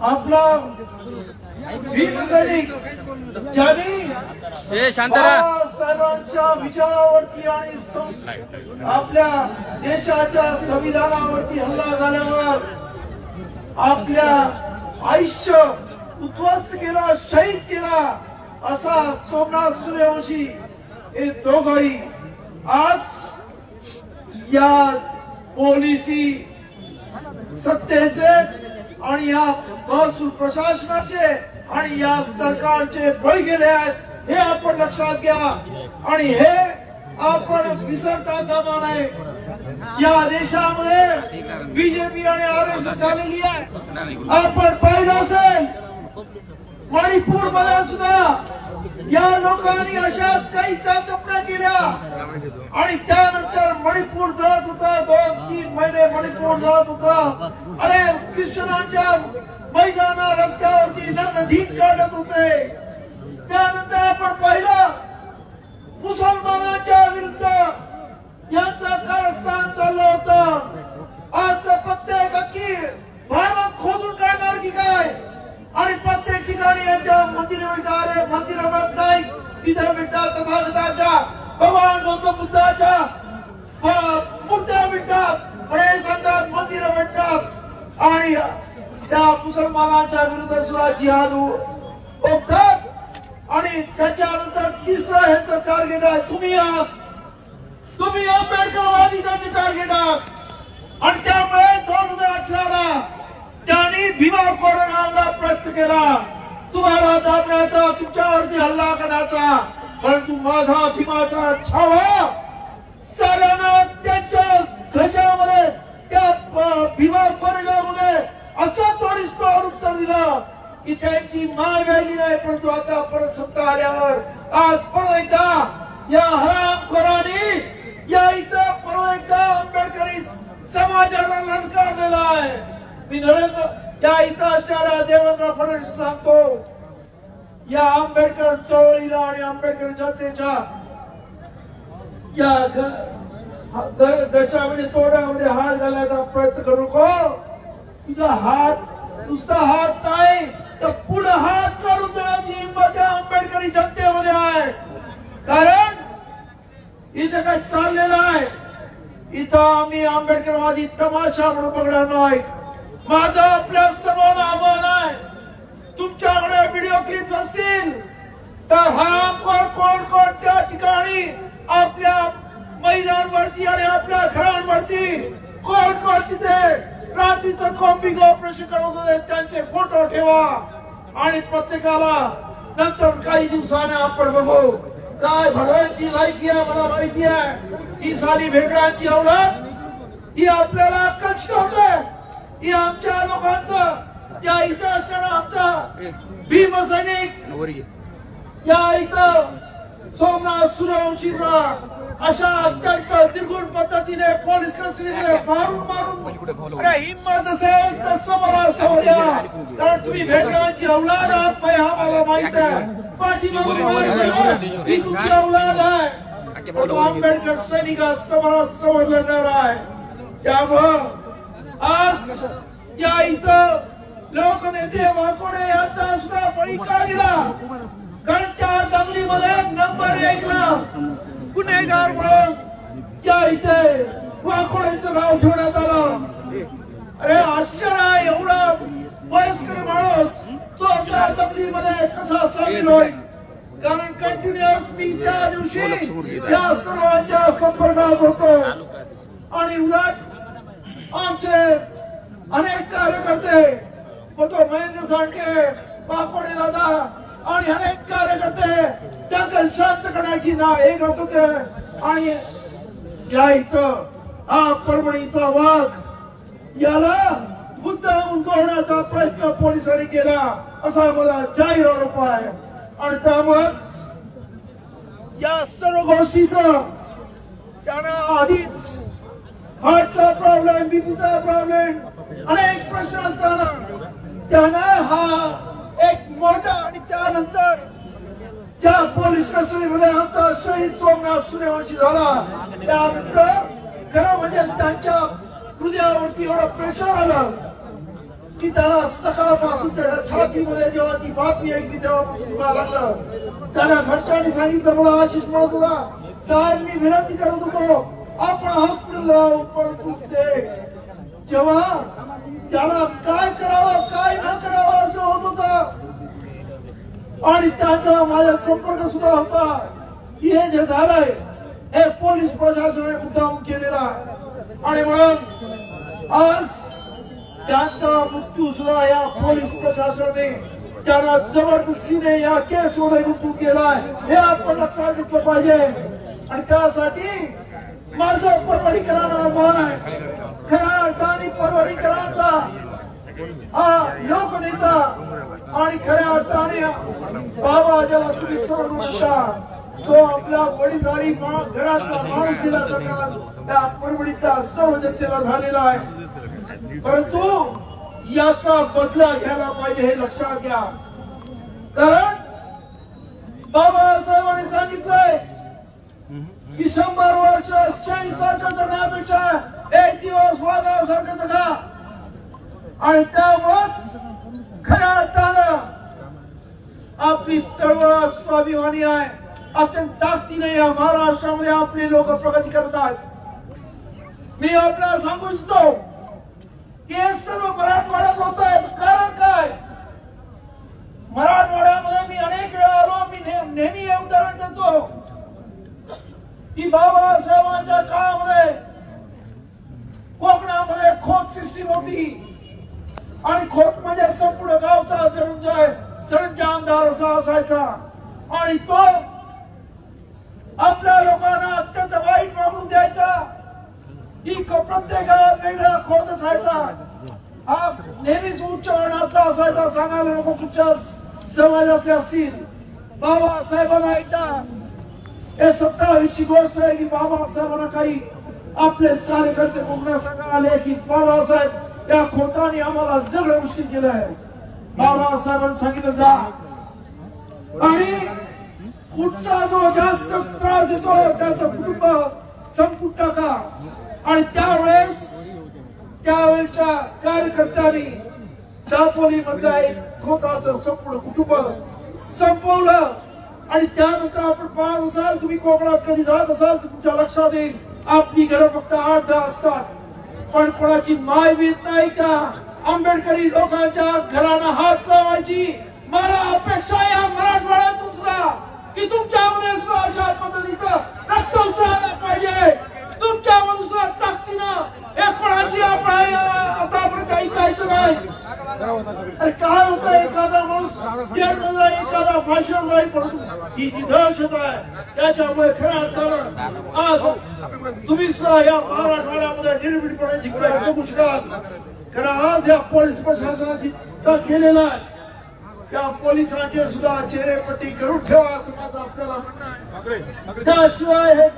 आपला भीमसैनिक ज्यांनी ए शांत राहा बाळासाहेबांच्या विचारावरती आणि आपल्या देशाच्या संविधानावरती हल्ला झाल्यावर आपल्या आयुष्य उद्ध्वस्त केला शहीद केला असा सोमनाथ सूर्यवंशी हे दोघही आज या पोलिसी सत्तेचे आणि या महसूल प्रशासनाचे आणि या सरकारचे बळी गेले आहेत हे आपण लक्षात घ्या. आणि हे आपण विसरता कामा नाही. या देशामध्ये बीजेपी आणि आर एस एस आलेली आहे. आपण पाहिलं असेल मणिपूरमध्ये सुद्धा या लोकांनी अशाच काही चाचपण्या केल्या आणि त्यानंतर मणिपूर जळत होता. दोन तीन महिने मणिपूर जळत होता. अरे क्रिश्चनांच्या मैदाना रस्त्यावरती नरधीन काढत होते. त्यानंतर आपण पाहिलं मुसलमानांच्या विरुद्ध यांचा कारस्थान चाललं होतं. आज प्रत्येक की भारत खोदून काढणार की काय? आणि प्रत्येक ठिकाणी यांच्या मंदिर मिळतात अरे मंदिर मिळत नाही तिथे मिळतात तथागताच्या भगवान गौतम बुद्धाच्या मूर्त्या भेटतात पण हे सांगतात मंदिरं मिळतात आणि त्या मुसलमानांच्या विरुद्ध सुद्धा जिहाद ओढतात आणि त्याच्यानंतर तिसरं ह्याचं टार्गेट आहे तुम्ही आहात तुम्ही आंबेडकरवादी त्याचे टार्गेट आहात आणि त्यामुळे दोन हजार अठराला त्यांनी भीमा कोरोनाला प्रयत्न केला. तुम्हाला दाबण्याचा तुमच्यावरती हल्ला करण्याचा परंतु माझा भीमाचा छावा. साऱ्यांना त्यांच्या घशामध्ये त्या भीमा कोरेगावमध्ये असं तोडीस्तोड उत्तर दिलं. की त्यांची माय व्यायली नाही परंतु आता परत सत्ता आल्यावर आज परत एकदा या हरामखोरांनी या इथं परत एकदा आंबेडकरी समाजाला ललकारलेला आहे. मी नरेंद्र या इथं देवेंद्र फडणवीस सांगतो या आंबेडकर चळवळीला आणि आंबेडकर जनतेच्या या दशामध्ये ग- तोड्यामध्ये हात घालायचा प्रयत्न करू नको. तुझा हात नुसता हात नाही तर पुढे हात काढून देण्याची हिंमत या आंबेडकरी जनतेमध्ये आहे. कारण इथं काय चाललेलं आहे. इथं आम्ही आंबेडकरवादी तमाशा म्हणून बघणार नाही. माझं आपल्या सर्वांना आव्हान आहे. तुमच्याकडे व्हिडिओ क्लिप असतील तर हा कोण कोण कोणत्या ठिकाणी आपल्या महिलांवरती आणि आपल्या घरांवरती कोण कोण तिथे रात्रीचं कॉम्बिंग ऑपरेशन करत होते त्यांचे फोटो ठेवा. आणि प्रत्येकाला नंतर काही दिवसाने आपण बघू. काय भगवानची लायकी आहे मला माहिती आहे. ही साली भेगडांची आवडत. ही आपल्याला अक्कल होते. ही आमच्या लोकांचं या इथं असणारा आमचा भीमसैनिक या. इथं सोमनाथ सूर्यवंशींना अशा अत्यंत निर्गुण पद्धतीने पोलीस कस्टडीने मारून मारून अरे हिंमत असेल तर समोरा समोर या. कारण तुम्ही भेटण्याची अवलाद आहात नाही हा मला माहीत आहे. पाठीमागून गेला, ही तुमची अवलाद आहे. आंबेडकर सैनिका समोरा समोर लढणार आहे. त्यामुळं आज या इथं लोकनेते वाकोडे यांचा सुद्धा बळी का गेला कारण त्या दंगलीमध्ये नंबर एकला गुन्हेगार म्हणून या इथे वाकोड्यांचं नाव ठेवण्यात आलं. अरे आश्चर्य आहे एवढा वयस्कर माणूस तो त्या दंगलीमध्ये कसा सामील होईल? कारण कंटिन्युअस मी त्या दिवशी या सर्वांच्या संपर्कात होतो. आणि उलट आमचे अनेक कार्यकर्ते होतो महेंद्र साठे बापडे दादा आणि अनेक कार्यकर्ते दंगल शांत करण्याची ना हे होत. होते आणि या इथं हा परभणीचा वाघ याला मुद्दाम उंगवण्याचा प्रयत्न पोलिसांनी केला असा मला जाहीर आरोप आहे. आणि त्यामुळेच या सर्व गोष्टीचं त्यानं आधीच हार्टचा प्रॉब्लेम बीपीचा प्रॉब्लेम अनेक प्रश्न असताना त्यानं हा एक मोठा आणि त्यानंतर ज्या पोलीस कस्टडीमध्ये आमचा शहीद सोमनाथ सूर्यवंशी झाला त्यानंतर खरं म्हणजे त्यांच्या हृदयावरती एवढं प्रेशर आलं की त्याला सकाळपासून त्याच्या छातीमध्ये जेव्हा ती बातमी ऐकली तेव्हापासून दुखायला लागलं. त्याला घरच्यांनी सांगितलं मला आशिष म्हणत होता साहेब मी विनंती करत होतो आपण हॉस्पिटलला परंतु ते जेव्हा त्याला काय करावं काय न करावं असं होत होत. आणि त्याचा माझा संपर्क सुद्धा होता. की हे जे झालंय हे पोलीस प्रशासनाने मुद्दाम केलेला आणि म्हणून आज त्यांचा मृत्यू सुद्धा या पोलीस प्रशासनाने त्यांना जबरदस्तीने या केस मध्ये मृत्यू केलाय. हे आपण लक्षात घेतलं पाहिजे. आणि त्यासाठी माझं परवडीकरांना मान आहे. खऱ्या अर्थाने परवडीकरांचा हा लोकनेता आणि खऱ्या अर्थाने बाबा जेव्हा तुम्ही सोडून शकता तो आपला वडीलधारी घरातला माणूस दिल्यासारखा त्या परवडीचा सर्व जनतेला झालेला आहे. परंतु याचा बदला घ्यायला पाहिजे हे लक्षात घ्या. कारण बाबासाहेबांनी सांगितलंय की शंभर वर्ष सारखं जगण्यापेक्षा एक दिवस वागासारखं जगा. आणि त्यामुळेच खऱ्या अर्थानं आपली चळवळ स्वाभिमानी आहे. अत्यंत ताकदीने या महाराष्ट्रामध्ये आपले लोक प्रगती करत आहेत. मी आपल्याला सांगू इच्छितो की हे सर्व मराठवाड्यात होत आहे कारण काय? मराठवाड्यामध्ये मी अनेक वेळा आलो मी ने- नेहमी हे उदाहरण देतो की बाबासाहेबांच्या काळामध्ये कोकणामध्ये खोत सिस्टीम होती. आणि खोत म्हणजे संपूर्ण गावचा जरुंजय सरंजामदार असा असायचा. आणि तो आपल्या लोकांना अत्यंत वाईट वागणूक द्यायचा. की क- प्रत्येक गावात वेगळा खोत असायचा. हा नेहमीच उच्च वर्णातला असायचा. सांगायला नको तुमच्या समाजातले असतील. बाबासाहेबांना एकदा हे सत्तावीसची गोष्ट आहे की बाबासाहेबांना काही आपलेच कार्यकर्ते कोकणा आले की बाबासाहेब या खोताने आम्हाला जगड मुश्किल केलं आहे. बाबासाहेबांनी सांगितलं जा. आणि कुठचा जो जास्त त्रास येतो त्याचं कुटुंब संपून टाका. आणि त्यावेळेस त्यावेळेच्या कार्यकर्त्यांनी दापोली एक खोताचं संपूर्ण कुटुंब संपवलं. आणि त्यानंतर आपण पाहत असाल तुम्ही कोकणात कधी जात असाल तर तुमच्या लक्षात येईल आपली घरं फक्त आठ दहा असतात. पण कोणाची माय भीत नाही का? आंबेडकरी लोकांच्या घरांना हात लावायची. मला अपेक्षा या मराठवाड्यातून सुद्धा की तुमच्यामध्ये सुद्धा अशा पद्धतीचं रक्त उतरायला पाहिजे तुमच्यामध्ये सुद्धा ताकदीनं हे कोणाची आपण आता आपण काही कायचं नाही अरे काय होतं एखादा माणूस जेलमध्ये एखादा फाशीवर जाईल परंतु ही जी दहशत आहे त्याच्यामुळे खऱ्या अर्थानं आज तुम्ही सुद्धा या मराठवाड्यामध्ये निर्भीडपणाची वेळ जगू शकाल. कारण आज या पोलीस प्रशासनाची केलेला आहे. त्या पोलिसांचे सुद्धा चेहरेपट्टी करून ठेवा असं माझं आपल्याला म्हणणं आहे. त्याशिवाय हे